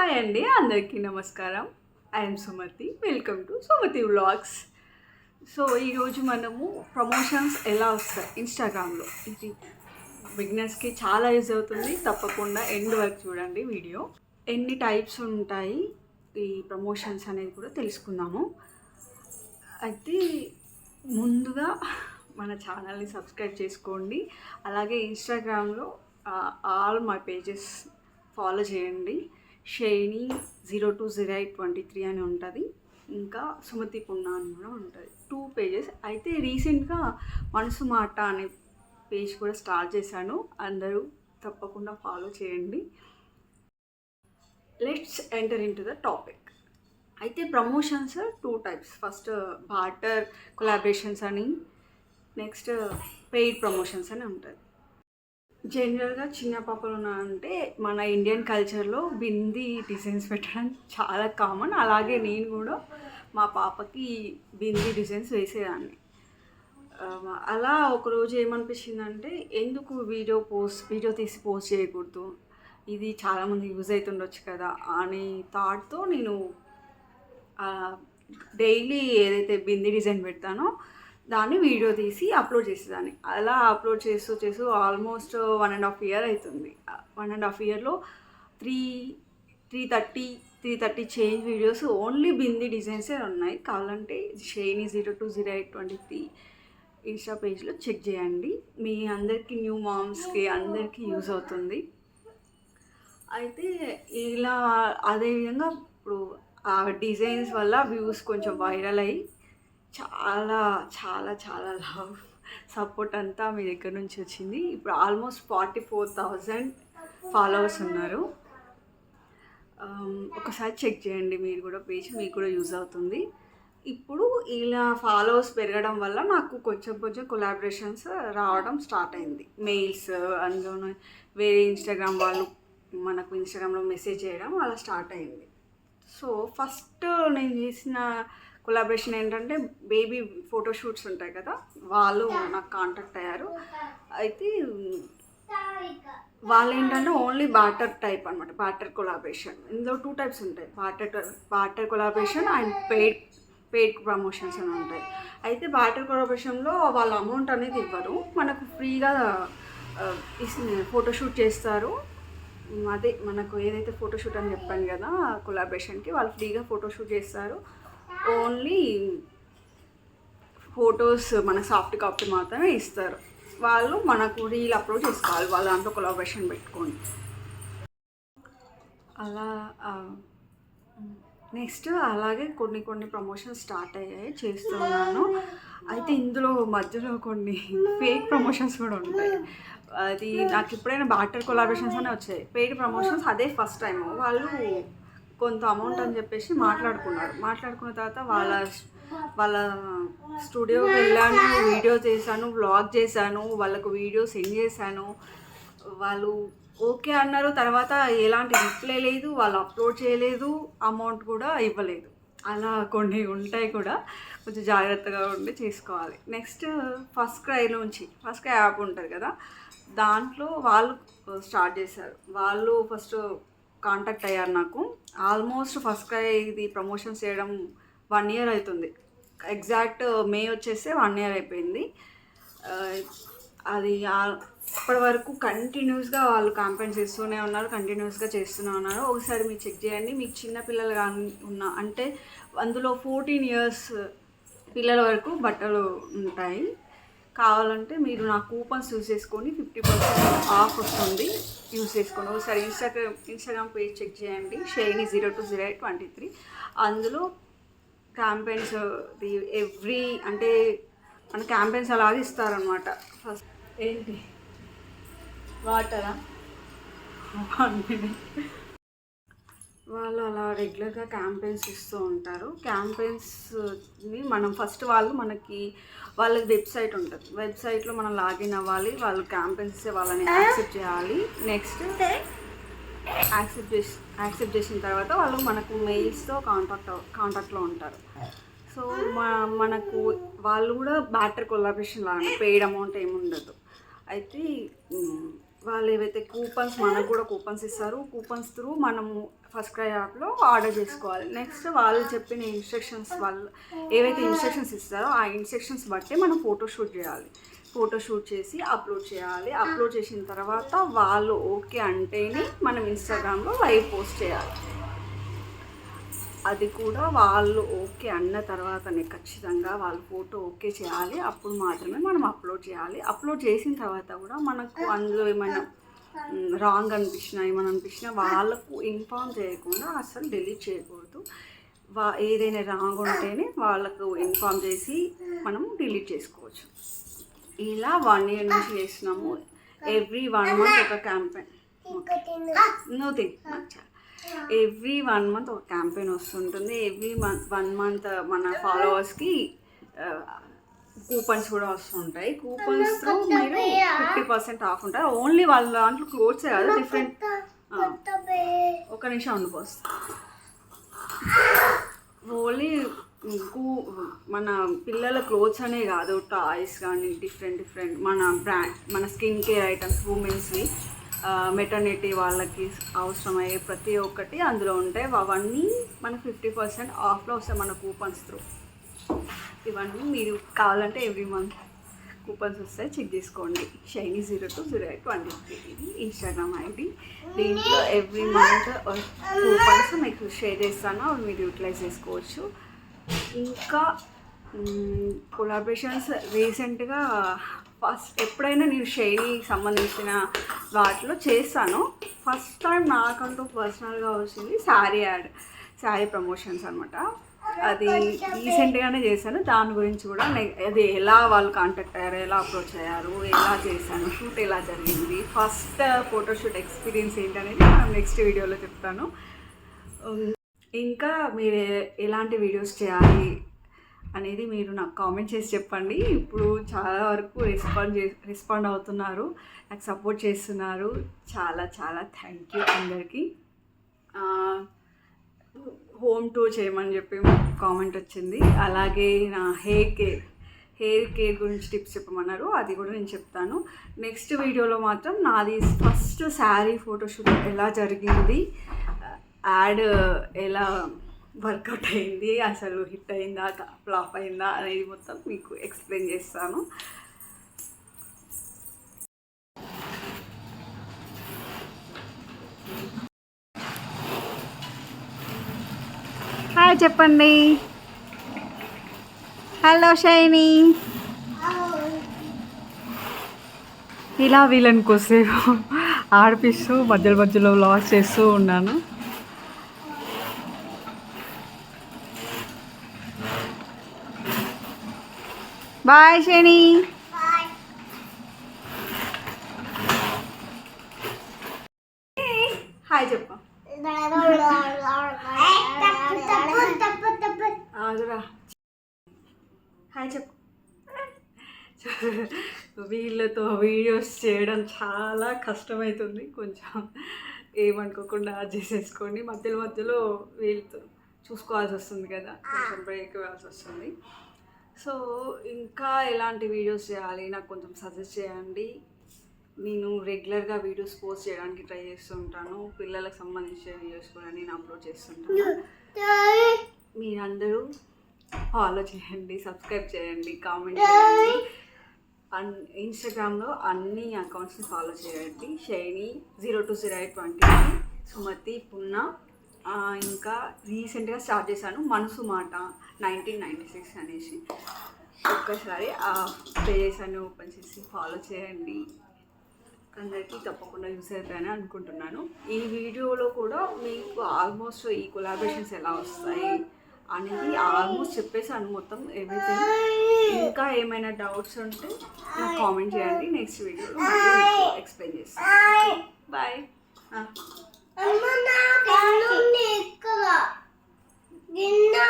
Hi అండి అందరికీ నమస్కారం. I'm Sumathi. Welcome to Sumathi vlogs so ఈరోజు మనము ప్రమోషన్స్ ఎలా వస్తాయి? ఇన్స్టాగ్రామ్లో ఇది బిగినర్స్కి చాలా యూజ్ అవుతుంది. తప్పకుండా ఎండ్ వరకు చూడండి వీడియో ఎన్ని టైప్స్ ఉంటాయి? ఈ ప్రమోషన్స్ అనేది కూడా తెలుసుకుందాము. అయితే ముందుగా మన ఛానల్ని సబ్స్క్రైబ్ చేసుకోండి. అలాగే ఇన్స్టాగ్రామ్లో ఆల్ మై పేజెస్ ఫాలో చేయండి. Shiny zero two zero eight twenty three అని ఉంటుంది. ఇంకా సుమతి పున్నా అని కూడా ఉంటుంది. టూ పేజెస్ అయితే రీసెంట్గా మనసు మాట అనే పేజ్ కూడా స్టార్ట్ చేశాను. అందరూ తప్పకుండా ఫాలో చేయండి. Let's enter into the topic అయితే promotions two types first barter collaborations అని. నెక్స్ట్ పెయిడ్ ప్రమోషన్స్ అని ఉంటుంది. జనరల్గా చిన్న పాపలు అంటే మన ఇండియన్ కల్చర్లో బింది డిజైన్స్ పెట్టడం చాలా కామన్. అలాగే నేను కూడా మా పాపకి బింది డిజైన్స్ వేసేదాన్ని. అలా ఒకరోజు ఏమనిపించిందంటే ఎందుకు వీడియో పోస్ట్ వీడియో తీసి పోస్ట్ చేయకూడదు? ఇది చాలామంది యూజ్ అవుతుండొచ్చు కదా అనే థాట్తో నేను డైలీ ఏదైతే బింది డిజైన్ పెడతానో దాన్ని వీడియో తీసి అప్లోడ్ చేసేదాన్ని. అలా అప్లోడ్ చేస్తూ చేస్తూ almost one and half year అవుతుంది వన్ అండ్ హాఫ్ ఇయర్లో three three thirty three thirty change videos only bindi డిజైన్సే ఉన్నాయి. కావాలంటే shiny zero two zero eight twenty three insta పేజ్లో చెక్ చేయండి. మీ అందరికీ న్యూ మామ్స్కి అందరికీ యూజ్ అవుతుంది. అయితే ఇలా అదేవిధంగా ఇప్పుడు ఆ డిజైన్స్ వల్ల వ్యూస్ కొంచెం వైరల్ అయ్యి చాలా చాలా చాలా లవ్ సపోర్ట్ అంతా మీ దగ్గర నుంచి వచ్చింది. ఇప్పుడు almost forty four thousand followers ఉన్నారు um, ఒకసారి చెక్ చేయండి మీరు కూడా పేజ్ మీకు కూడా యూజ్ అవుతుంది. ఇప్పుడు ఇలా ఫాలోవర్స్ పెరగడం వల్ల నాకు కొంచెం కొంచెం కొలాబరేషన్స్ రావడం స్టార్ట్ అయింది. మెయిల్స్ అందులో వేరే ఇన్స్టాగ్రామ్ వాళ్ళు మనకు ఇన్స్టాగ్రామ్లో మెసేజ్ చేయడం అలా స్టార్ట్ అయింది. సో ఫస్ట్ నేను చేసిన కొలాబరేషన్ ఏంటంటే బేబీ ఫోటోషూట్స్ ఉంటాయి కదా వాళ్ళు నాకు కాంటాక్ట్ అయ్యారు. అయితే వాళ్ళు ఏంటంటే ఓన్లీ బాటర్ టైప్ అనమాట బాటర్ కొలాబరేషన్ ఇందులో టూ టైప్స్ ఉంటాయి barter barter collaboration and paid paid promotions అని ఉంటాయి. అయితే బాటర్ కొలాబరేషన్లో వాళ్ళు అమౌంట్ అనేది ఇవ్వరు. మనకు ఫ్రీగా ఫోటోషూట్ చేస్తారు. అదే మనకు ఏదైతే ఫోటోషూట్ అని చెప్పాను కదా కొలాబరేషన్కి వాళ్ళు ఫ్రీగా ఫోటోషూట్ చేస్తారు. ఓన్లీ ఫొటోస్ మన సాఫ్ట్ కాపీ మాత్రమే ఇస్తారు. వాళ్ళు మనకు రీల్ అప్లోడ్ చేసుకోవాలి వాళ్ళ దాంట్లో కొలాబరేషన్ పెట్టుకొని. అలా నెక్స్ట్ అలాగే కొన్ని కొన్ని ప్రమోషన్స్ స్టార్ట్ అయ్యాయి. చేస్తున్నాను. అయితే ఇందులో మధ్యలో కొన్ని ఫేక్ ప్రమోషన్స్ కూడా ఉంటాయి. అది నాకు ఎప్పుడైనా బాటర్ కొలాబరేషన్స్ అనే వచ్చాయి. పెయిడ్ ప్రమోషన్స్ అదే ఫస్ట్ టైం వాళ్ళు కొంత అమౌంట్ అని చెప్పేసి మాట్లాడుకున్నారు. మాట్లాడుకున్న తర్వాత వాళ్ళ వాళ్ళ స్టూడియోకి వెళ్ళాను వీడియో చేశాను వ్లాగ్ చేశాను వాళ్ళకు వీడియో సెండ్ చేశాను. వాళ్ళు ఓకే అన్నారు. తర్వాత ఎలాంటి రిప్లై లేదు వాళ్ళు అప్లోడ్ చేయలేదు అమౌంట్ కూడా ఇవ్వలేదు. అలా కొన్ని ఉంటాయి కూడా. కొంచెం జాగ్రత్తగా ఉండి చేసుకోవాలి. నెక్స్ట్ ఫస్ట్ క్రై నుంచి ఫస్ట్ క్రై యాప్ ఉంటుంది కదా దాంట్లో వాళ్ళు స్టార్ట్ చేశారు. వాళ్ళు ఫస్ట్ కాంటాక్ట్ అయ్యారు నాకు. ఆల్మోస్ట్ ఫస్ట్ క్రై ఇది ప్రమోషన్ చేయడం వన్ ఇయర్ అవుతుంది. ఎగ్జాక్ట్ మే వచ్చేస్తే వన్ ఇయర్ అయిపోయింది. అది ఆ- ఇప్పటి వరకు కంటిన్యూస్గా వాళ్ళు కాంపెయిన్ చేస్తూనే ఉన్నారు కంటిన్యూస్గా చేస్తూనే ఉన్నారు. ఒకసారి మీరు చెక్ చేయండి మీకు చిన్న పిల్లలు కానీ ఉన్న అంటే అందులో ఫోర్టీన్ ఇయర్స్ పిల్లల వరకు బట్టలు ఉంటాయి. కావాలంటే మీరు నా కూపన్స్ చూసేసుకొని చేసుకొని ఫిఫ్టీ పర్సెంట్ ఆఫ్ వస్తుంది. యూస్ చేసుకోండి ఒకసారి ఇన్స్టాగ్రామ్ ఇన్స్టాగ్రామ్ పేజ్ చెక్ చేయండి. Shiny zero two zero eight twenty three. అందులో క్యాంపెయిన్స్ ఎవ్రీ అంటే మన క్యాంపెయిన్స్ అలాగే ఇస్తారనమాట ఫస్ట్ ఏంటి? వాటరా? వన్ మినిట్ వాళ్ళు అలా రెగ్యులర్గా క్యాంపెయిన్స్ ఇస్తూ ఉంటారు. క్యాంపెయిన్స్ని మనం ఫస్ట్ వాళ్ళు మనకి వాళ్ళకి వెబ్సైట్ ఉంటుంది. వెబ్సైట్లో మనం లాగిన్ అవ్వాలి వాళ్ళు క్యాంపెయిన్స్ ఇస్తే వాళ్ళని యాక్సెప్ట్ చేయాలి. నెక్స్ట్ యాక్సెప్ట్ చేసి యాక్సెప్ట్ చేసిన తర్వాత వాళ్ళు మనకు మెయిల్స్తో కాంటాక్ట్ కాంటాక్ట్లో ఉంటారు. సో మా మనకు వాళ్ళు కూడా బ్యాటర్ కొలాబరేషన్ లాగా పెయిడ్ అమౌంట్ ఏమి ఉండదు. అయితే వాళ్ళు ఏవైతే కూపన్స్ మనకు కూడా కూపన్స్ ఇస్తారు. కూపన్స్ త్రూ మనము ఫస్ట్ క్రై యాప్లో ఆర్డర్ చేసుకోవాలి. నెక్స్ట్ వాళ్ళు చెప్పిన ఇన్స్ట్రక్షన్స్ వాళ్ళు ఏవైతే ఇన్స్ట్రక్షన్స్ ఇస్తారో ఆ ఇన్స్ట్రక్షన్స్ బట్టి మనం ఫోటో షూట్ చేయాలి. ఫోటో షూట్ చేసి అప్లోడ్ చేయాలి. అప్లోడ్ చేసిన తర్వాత వాళ్ళు ఓకే అంటేనే మనం ఇన్స్టాగ్రామ్లో లైవ్ పోస్ట్ చేయాలి. అది కూడా వాళ్ళు ఓకే అన్న తర్వాతనే ఖచ్చితంగా వాళ్ళు ఫోటో ఓకే చేయాలి. అప్పుడు మాత్రమే మనం అప్లోడ్ చేయాలి. అప్లోడ్ చేసిన తర్వాత కూడా మనకు అందులో ఏమైనా రాంగ్ అనిపించినా ఏమైనా అనిపించినా వాళ్ళకు ఇన్ఫామ్ చేయకుండా అసలు డిలీట్ చేయకూడదు. వా ఏదైనా రాంగ్ ఉంటేనే వాళ్ళకు ఇన్ఫామ్ చేసి మనం డిలీట్ చేసుకోవచ్చు. ఇలా వన్ ఇయర్ నుంచి చేస్తున్నాము. ఎవ్రీ వన్ మంత్ ఒక క్యాంపెయిన్ నువ్వు తిన్ ఎవ్రీ వన్ మంత్ ఒక క్యాంపెయిన్ వస్తుంటుంది. ఎవ్రీ మంత్ వన్ మంత్ మన ఫాలోవర్స్కి కూపన్స్ కూడా వస్తుంటాయి. కూపన్స్ త్రూ మీరు ఫిఫ్టీ పర్సెంట్ ఆఫ్ ఉంటారు ఓన్లీ వాళ్ళ దాంట్లో క్లోత్స్ కాదు డిఫరెంట్ ఒక నిమిషం ఉండిపోస్తా ఓన్లీ కూ మన పిల్లల క్లోత్స్ అనే కాదు టాయ్స్ కానీ డిఫరెంట్ డిఫరెంట్ మన బ్రాండ్ మన స్కిన్ కేర్ ఐటమ్స్ ఉమెన్స్వి మెటర్నిటీ వాళ్ళకి అవసరమయ్యే ప్రతి ఒక్కటి అందులో ఉంటాయి. అవన్నీ మన ఫిఫ్టీ పర్సెంట్ ఆఫ్లో వస్తాయి మన కూపన్స్ త్రూ. ఇవన్నీ మీరు కావాలంటే ఎవ్రీ మంత్ కూపన్స్ వస్తాయి. చెక్ చేసుకోండి. Shiny zero two zero eight one three ఇది ఇన్స్టాగ్రామ్ ఐడి దీంట్లో ఎవ్రీ మంత్ కూపన్స్ మీకు షేర్ చేస్తాను. అవి మీరు యూటిలైజ్ చేసుకోవచ్చు. ఇంకా కొలాబరేషన్స్ రీసెంట్గా ఫస్ట్ ఎప్పుడైనా నేను షైనీ సంబంధించిన వాటిలో చేస్తాను. ఫస్ట్ టైం నాకంటూ పర్సనల్గా వచ్చింది శారీ యాడ్ శారీ ప్రమోషన్స్ అనమాట అది రీసెంట్గానే చేశాను. దాని గురించి కూడా అది ఎలా వాళ్ళు కాంటాక్ట్ అయ్యారు ఎలా అప్రోచ్ అయ్యారు ఎలా చేశాను షూట్ ఎలా జరిగింది ఫస్ట్ ఫోటోషూట్ ఎక్స్పీరియన్స్ ఏంటనేది మనం నెక్స్ట్ వీడియోలో చెప్తాను. ఇంకా మీరు ఎలాంటి వీడియోస్ చేయాలి అనేది మీరు నాకు కామెంట్ చేసి చెప్పండి. ఇప్పుడు చాలా వరకు రెస్పాండ్ చే రెస్పాండ్ అవుతున్నారు నాకు సపోర్ట్ చేస్తున్నారు. చాలా చాలా థ్యాంక్ యూ అందరికీ. హోమ్ టూర్ చేయమని చెప్పి కామెంట్ వచ్చింది. అలాగే నా హెయిర్ కేర్ హెయిర్ కేర్ గురించి టిప్స్ చెప్పమన్నారు. అది కూడా నేను చెప్తాను. నెక్స్ట్ వీడియోలో మాత్రం నాది ఫస్ట్ శారీ ఫోటోషూట్ ఎలా జరిగింది యాడ్ ఎలా వర్కౌట్ అయింది అసలు హిట్ అయిందా ఫ్లాప్ అయిందా అనేది మొత్తం మీకు ఎక్స్ప్లెయిన్ చేస్తాను. హాయ్ చెప్పండి. Hello shiny. ఇలా వీళ్ళని కొద్దిసేపు ఆడిపిస్తూ మధ్యలో మధ్యలో లాస్ చేస్తూ ఉన్నాను. బాయ్ షైనీ హాయ్ చెప్పు ఆగురా హాయ్ చెప్పు వీళ్ళతో వీడియోస్ చేయడం చాలా కష్టమవుతుంది కొంచెం ఏమనుకోకుండా చేసేసుకోండి. చేసుకోండి మధ్యలో మధ్యలో వీళ్ళతో చూసుకోవాల్సి వస్తుంది కదా. కొంచెం బ్రేక్ ఇవ్వాల్సి వస్తుంది. సో ఇంకా ఎలాంటి వీడియోస్ చేయాలి? నాకు కొంచెం సజెస్ట్ చేయండి. నేను రెగ్యులర్గా వీడియోస్ పోస్ట్ చేయడానికి ట్రై చేస్తూ ఉంటాను. పిల్లలకు సంబంధించిన వీడియోస్ కూడా నేను అప్లోడ్ చేస్తుంటాను. మీరందరూ ఫాలో చేయండి సబ్స్క్రైబ్ చేయండి కామెంట్ చేయండి. అండ్ ఇన్స్టాగ్రామ్లో అన్ని అకౌంట్స్ని ఫాలో చేయండి. Shiny zero two zero eight twenty Sumathi Punna. ఇంకా రీసెంట్గా స్టార్ట్ చేశాను మనసు మాట నైన్టీన్ నైంటీ సిక్స్ అనేసి. ఒక్కసారి ఆ పేజెస్ అన్ని ఓపెన్ చేసి ఫాలో చేయండి. అందరికీ తప్పకుండా యూస్ అవుతాయని అనుకుంటున్నాను. ఈ వీడియోలో కూడా మీకు ఆల్మోస్ట్ ఈ కొలాబరేషన్స్ ఎలా వస్తాయి? అనేది ఆల్మోస్ట్ చెప్పేసాను మొత్తం ఎవ్రీథింగ్ ఇంకా ఏమైనా డౌట్స్ ఉంటే నాకు కామెంట్ చేయండి. నెక్స్ట్ వీడియోలో ఎక్స్ప్లెయిన్ చేస్తాను. Bye ah. ఇక్కడ.